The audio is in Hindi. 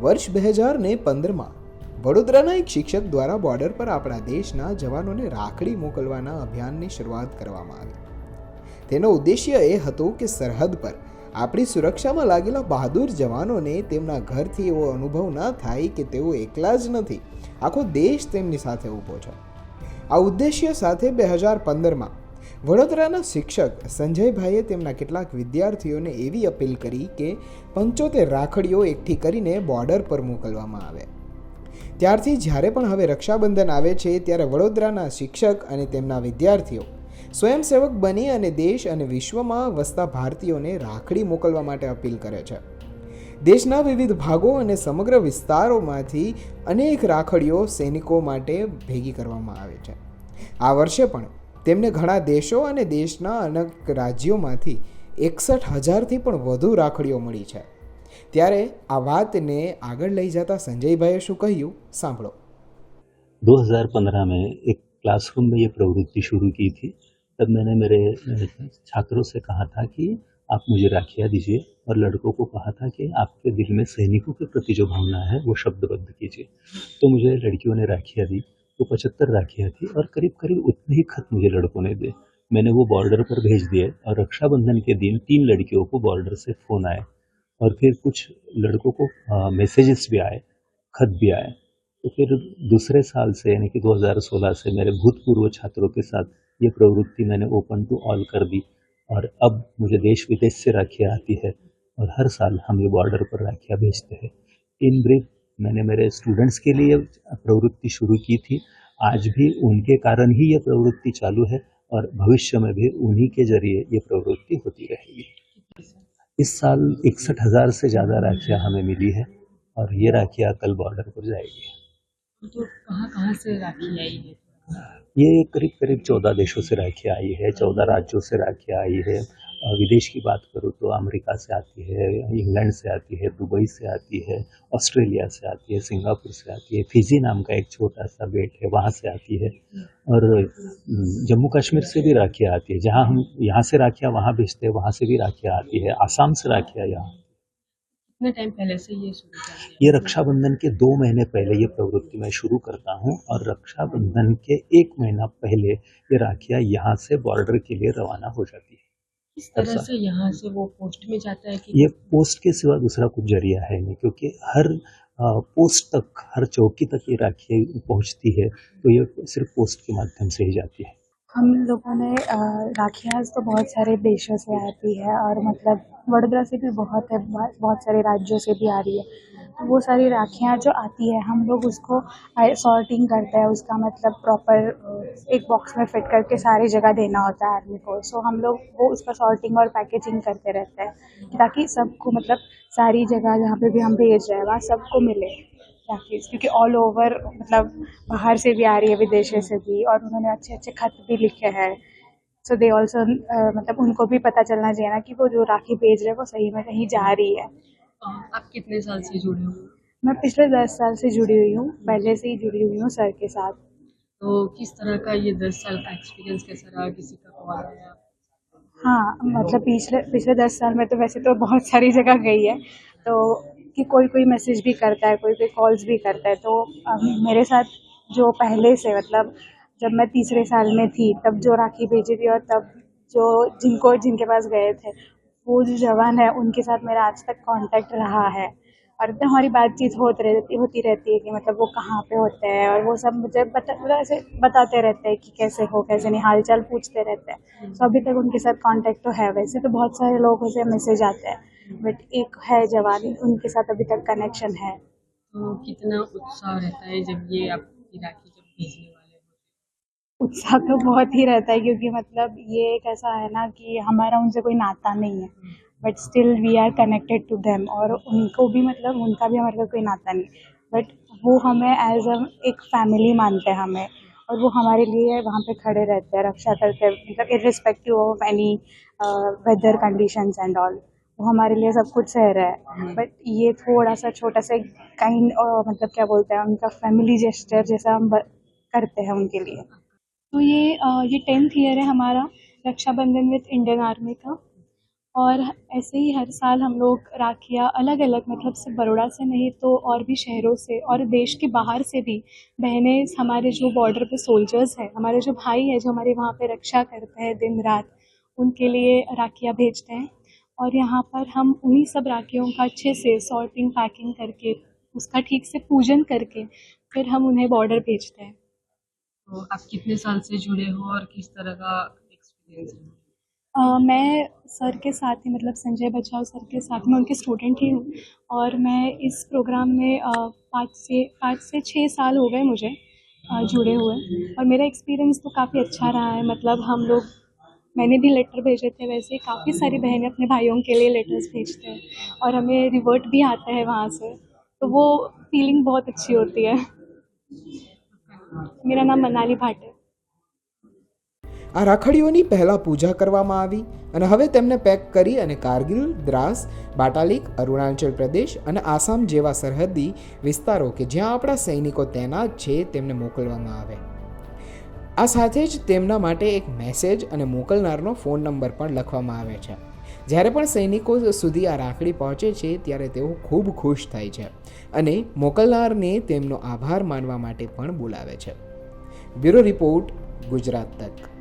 વર્ષ બે હજાર ને પંદરમાં, વડોદરાના એક શિક્ષક દ્વારા બોર્ડર પર આપણા દેશના જવાનોને રાખડી મોકલવાના અભિયાનની શરૂઆત કરવામાં આવી. તેનો ઉદ્દેશ્ય એ હતો કે સરહદ પર આપણી સુરક્ષામાં લાગેલા બહાદુર જવાનોને તેમના ઘરથી એવો અનુભવ ન થાય કે તેઓ એકલા જ નથી. આખો દેશ તેમની સાથે ઊભો છે. આ ઉદ્દેશ્ય સાથે બે હજાર પંદરમાં વડોદરાના શિક્ષક સંજયભાઈએ તેમના કેટલાક વિદ્યાર્થીઓને એવી અપીલ કરી કે પંચોતેર રાખડીઓ એકઠી કરીને બોર્ડર પર મોકલવામાં આવે. ત્યારથી જ્યારે પણ હવે રક્ષાબંધન આવે છે, ત્યારે વડોદરાના શિક્ષક અને તેમના વિદ્યાર્થીઓ સ્વયંસેવક બની અને દેશ અને વિશ્વમાં વસતા ભારતીયોને રાખડી મોકલવા માટે અપીલ કરે છે. દેશના વિવિધ ભાગો અને સમગ્ર વિસ્તારોમાંથી અનેક રાખડીઓ સૈનિકો માટે ભેગી કરવામાં આવે છે. આ વર્ષે પણ તેમને ઘણા દેશો અને દેશના અનેક રાજ્યોમાંથી એકસઠ હજારથી પણ વધુ રાખડીઓ મળી છે ત્યારે આ વાતને આગળ લઈ જતા સંજયભાઈએ શું કહ્યું સાંભળો 2015 में एक क्लासरूम में ये प्रवृत्ति शुरू की थी तब मैंने मेरे अ, छात्रों से कहा था कि आप मुझे राखियाँ दीजिए और लड़कों को कहा था कि आपके दिल में सैनिकों के प्रति जो भावना है वो शब्दबद्ध कीजिए तो मुझे लड़कियों ने राखियाँ दी वो पचहत्तर राखियाँ थी और करीब करीब उतने ही खत मुझे लड़कों ने दिए। मैंने वो बॉर्डर पर भेज दिए और रक्षाबंधन के दिन तीन लड़कियों को बॉर्डर से फ़ोन आए और फिर कुछ लड़कों को मैसेजेस भी आए, खत भी आए। तो फिर दूसरे साल से, यानी कि 2016 से मेरे भूतपूर्व छात्रों के साथ ये प्रवृत्ति मैंने ओपन टू ऑल कर दी और अब मुझे देश विदेश से राखियाँ आती है और हर साल हम ये बॉर्डर पर राखियाँ भेजते हैं। इन ब्रीफ मैंने मेरे स्टूडेंट्स के लिए प्रवृत्ति शुरू की थी। आज भी उनके कारण ही ये प्रवृत्ति चालू है और भविष्य में भी उन्हीं के ज़रिए ये प्रवृत्ति होती रहेगी। इस साल इकसठ हज़ार से ज़्यादा राखियाँ हमें मिली है और ये राखियाँ कल बॉर्डर पर जाएगी। तो कहाँ कहाँ से राखी आई है? ये करीब करीब चौदह देशों से राखियाँ आई है चौदह राज्यों से राखियाँ आई है। विदेश की बात करूँ तो अमेरिका से आती है इंग्लैंड से आती है दुबई से आती है ऑस्ट्रेलिया से आती है सिंगापुर से आती है फिजी नाम का एक छोटा सा बेट है वहाँ से आती है। और जम्मू कश्मीर से भी राखियाँ आती है। जहाँ हम यहाँ से राखियाँ वहाँ भेजते हैं वहाँ से भी राखियाँ आती है। आसाम से राखियाँ यहाँ। कितने टाइम पहले से ये शुरू ये रक्षाबंधन के दो महीने पहले ये प्रवृत्ति मैं शुरू करता हूँ और रक्षाबंधन के एक महीना पहले ये राखियाँ यहाँ से बॉर्डर के लिए रवाना हो जाती है। किस तरह से यहाँ से वो पोस्ट में जाता है कि ये पोस्ट के सिवा दूसरा कुछ ज़रिया है नहीं क्योंकि हर पोस्ट तक हर चौकी तक ये राखी पहुँचती है तो ये सिर्फ़ पोस्ट के माध्यम से ही जाती है। हम लोगों ने राखियाँ तो बहुत सारे देशों से आती है और मतलब वडोदरा से भी बहुत है बहुत सारे राज्यों से भी आ रही है। वो सारी राखियाँ जो आती है, हम लोग उसको सॉर्टिंग करते हैं, उसका मतलब प्रॉपर एक बॉक्स में फिट करके सारी जगह देना होता है आदमी को। सो हम लोग वो उसका सॉर्टिंग और पैकेजिंग करते रहते हैं ताकि सबको मतलब सारी जगह जहाँ पे भी हम भेज रहे हैं, वहाँ सबको मिले। राखी क्योंकि ऑल ओवर मतलब बाहर से भी आ रही है, विदेशों से भी और उन्होंने अच्छे अच्छे खत भी लिखे हैं। सो दे ऑल्सो मतलब उनको भी पता चलना चाहिए ना कि वो जो राखी भेज रहे हैं वो सही में कहीं जा रही है। आप कितने साल से जुड़े हो? मैं पिछले दस साल से जुड़ी हुई हूँ पहले से ही जुड़ी हुई हूँ सर के साथ। तो किस तरह का ये दस साल का एक्सपीरियंस कैसा रहा? किसी का आया हाँ मतलब पिछले पिछले दस साल में तो वैसे तो बहुत सारी जगह गई है तो कि कोई कोई मैसेज भी करता है कोई कोई कॉल्स भी करता है तो मेरे साथ जो पहले से मतलब जब मैं तीसरे साल में थी तब जो राखी भेजी थी और तब जो जिनको जिनके पास गए थे वो जो जवान है उनके साथ मेरा आज तक कांटेक्ट रहा है। और एकदम हमारी बातचीत होती रहती होती रहती है कि मतलब वो कहाँ पे होते हैं और वो सब मुझे बता मतलब ऐसे बताते रहते हैं कि कैसे हो कैसे नहीं हाल चाल पूछते रहते हैं। तो अभी तक उनके साथ कांटेक्ट तो है वैसे तो बहुत सारे लोगों से मैसेज आते हैं बट एक है जवान उनके साथ अभी तक कनेक्शन है। तो कितना उत्साह रहता है जब ये आपकी राखी जब भेजने वाले होते उत्साह तो बहुत ही रहता है, क्योंकि मतलब ये एक ऐसा है ना कि हमारा उनसे कोई नाता नहीं है but still we are connected to them और उनको भी मतलब उनका भी हमारे साथ कोई नाता नहीं बट वो हमें एज अ एक फैमिली मानते हैं हमें और वो हमारे लिए वहाँ पे खड़े रहते हैं, रक्षा करते हैं मतलब irrespective of any weather conditions and all वो हमारे लिए सब कुछ सह रहा है बट ये थोड़ा सा छोटा सा काइंड मतलब क्या बोलते हैं, उनका फैमिली जेस्टर जैसा हम करते हैं उनके लिए। तो ये अ, ये टेंथ ईयर है हमारा रक्षाबंधन विद इंडियन आर्मी का। और ऐसे ही हर साल हम लोग राखियाँ अलग अलग मतलब सिर्फ़ बड़ोड़ा से नहीं तो और भी शहरों से और देश के बाहर से भी बहनें हमारे जो बॉर्डर पे सोल्जर्स हैं हमारे जो भाई हैं जो हमारे वहाँ पे रक्षा करते हैं दिन रात उनके लिए राखियाँ भेजते हैं। और यहाँ पर हम उन्हीं सब राखियों का अच्छे से सॉर्टिंग पैकिंग करके उसका ठीक से पूजन करके फिर हम उन्हें बॉर्डर भेजते हैं। तो आप कितने साल से जुड़े हो और किस तरह का एक्सपीरियंस है? अ, मैं सर के साथ ही मतलब संजय बचाव सर के साथ मैं उनके स्टूडेंट ही हूँ और मैं इस प्रोग्राम में अ, पाँच से पाँच से छः साल हो गए मुझे अ, जुड़े हुए। और मेरा एक्सपीरियंस तो काफ़ी अच्छा रहा है मतलब हम लोग मैंने भी लेटर भेजे थे वैसे काफ़ी सारी बहनें अपने भाइयों के लिए लेटर्स भेजते हैं और हमें रिवर्ट भी आता है वहाँ से तो वो फीलिंग बहुत अच्छी होती है। मेरा नाम मनाली भाट है આ રાખડીઓની પહેલાં પૂજા કરવામાં આવી અને હવે તેમને પેક કરી અને કારગિલ દ્રાસ બાટાલિક અરુણાચલ પ્રદેશ અને આસામ જેવા સરહદી વિસ્તારો કે જ્યાં આપણા સૈનિકો તૈનાત છે તેમને મોકલવામાં આવે આ સાથે જ તેમના માટે એક મેસેજ અને મોકલનારનો ફોન નંબર પણ લખવામાં આવે છે જ્યારે પણ સૈનિકો સુધી આ રાખડી પહોંચે છે, ત્યારે તેઓ ખૂબ ખુશ થાય છે અને મોકલનારને તેમનો આભાર માનવા માટે પણ બોલાવે છે. બ્યુરો રિપોર્ટ ગુજરાત તક.